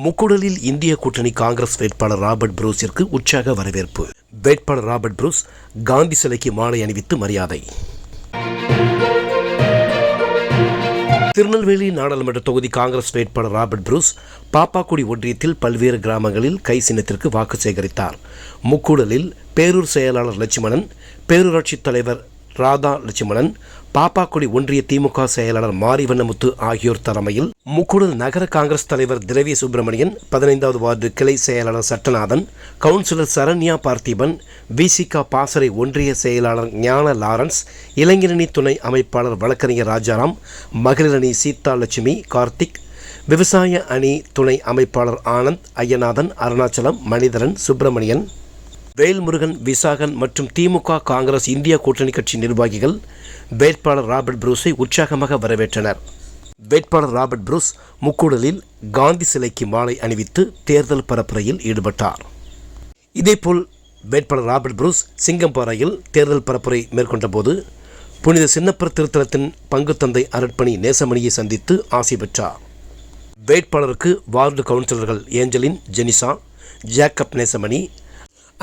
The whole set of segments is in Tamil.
முக்குடலில் இந்திய கூட்டணி காங்கிரஸ் வேட்பாளர் ராபர்ட் புரூஸிற்கு உற்சாக வரவேற்பு. வேட்பாளர் ராபர்ட் புரூஸ் காந்தி சிலைக்கு மாலை அணிவித்து மரியாதை. திருநெல்வேலி நாடாளுமன்ற தொகுதி காங்கிரஸ் வேட்பாளர் ராபர்ட் புரூஸ் பாப்பாக்குடி ஒன்றியத்தில் பல்வேறு கிராமங்களில் கை சின்னத்திற்கு வாக்கு சேகரித்தார். முக்கூடலில் பேரூர் செயலாளர் லட்சுமணன் பேரூராட்சி தலைவர் ராதா லட்சுமணன் பாப்பாக்குடி ஒன்றிய திமுக செயலாளர் மாரிவண்ணமுத்து ஆகியோர் தலைமையில் முக்கூடல் நகர காங்கிரஸ் தலைவர் திரவிய சுப்பிரமணியன் பதினைந்தாவது வார்டு கிளை செயலாளர் சட்டநாதன் கவுன்சிலர் சரண்யா பார்த்திபன் விசிகா பாசறை ஒன்றிய செயலாளர் ஞான லாரன்ஸ் இளைஞரணி துணை அமைப்பாளர் வழக்கறிஞர் ராஜாராம் மகளிரணி சீதா லட்சுமி கார்த்திக் விவசாய அணி துணை அமைப்பாளர் ஆனந்த் ஐயநாதன் அருணாச்சலம் மணிதரன் சுப்பிரமணியன் வேல்முருகன் விசாகன் மற்றும் திமுக காங்கிரஸ் இந்திய கூட்டணி கட்சி நிர்வாகிகள் வேட்பாளர் ராபர்ட் புரூஸை உற்சாகமாக வரவேற்றனர். வேட்பாளர் ராபர்ட் புரூஸ் முக்கூடலில் காந்தி சிலைக்கு மாலை அணிவித்து தேர்தல் பரப்புரையில் ஈடுபட்டார். இதேபோல் வேட்பாளர் ராபர்ட் புரூஸ் சிங்கம்பாறையில் தேர்தல் பரப்புரை மேற்கொண்டபோது புனித சின்னப்பர் திருத்தலத்தின் பங்குத்தந்தை அரட்பணி நேசமணியை சந்தித்து ஆசி பெற்றார். வேட்பாளருக்கு வார்டு கவுன்சிலர்கள் ஏஞ்சலின் ஜெனிசா ஜேக்கப் நேசமணி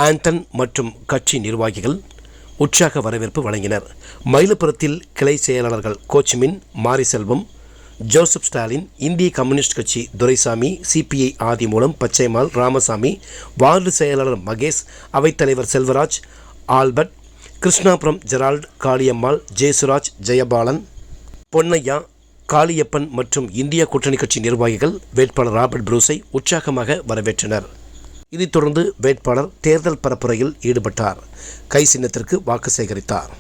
ஆண்டன் மற்றும் கட்சி நிர்வாகிகள் உற்சாக வரவேற்பு வழங்கினர். மயிலபுரத்தில் கிளை செயலாளர்கள் கோச்மின் மாரிசெல்வம் ஜோசப் ஸ்டாலின் இந்திய கம்யூனிஸ்ட் கட்சி துரைசாமி சிபிஐ ஆதி மூலம் பச்சைமால் ராமசாமி வார்டு செயலாளர் மகேஷ் அவைத்தலைவர் செல்வராஜ் ஆல்பர்ட் கிருஷ்ணாபுரம் ஜெரால்ட் காளியம்மாள் ஜெயசுராஜ் ஜெயபாலன் பொன்னையா காளியப்பன் மற்றும் இந்திய கூட்டணி கட்சி நிர்வாகிகள் வேட்பாளர் ராபர்ட் புரூஸை உற்சாகமாக வரவேற்றனர். இதைத் தொடர்ந்து வேட்பாளர் தேர்தல் பரப்புரையில் ஈடுபட்டார். கை சின்னத்திற்கு வாக்கு சேகரித்தார்.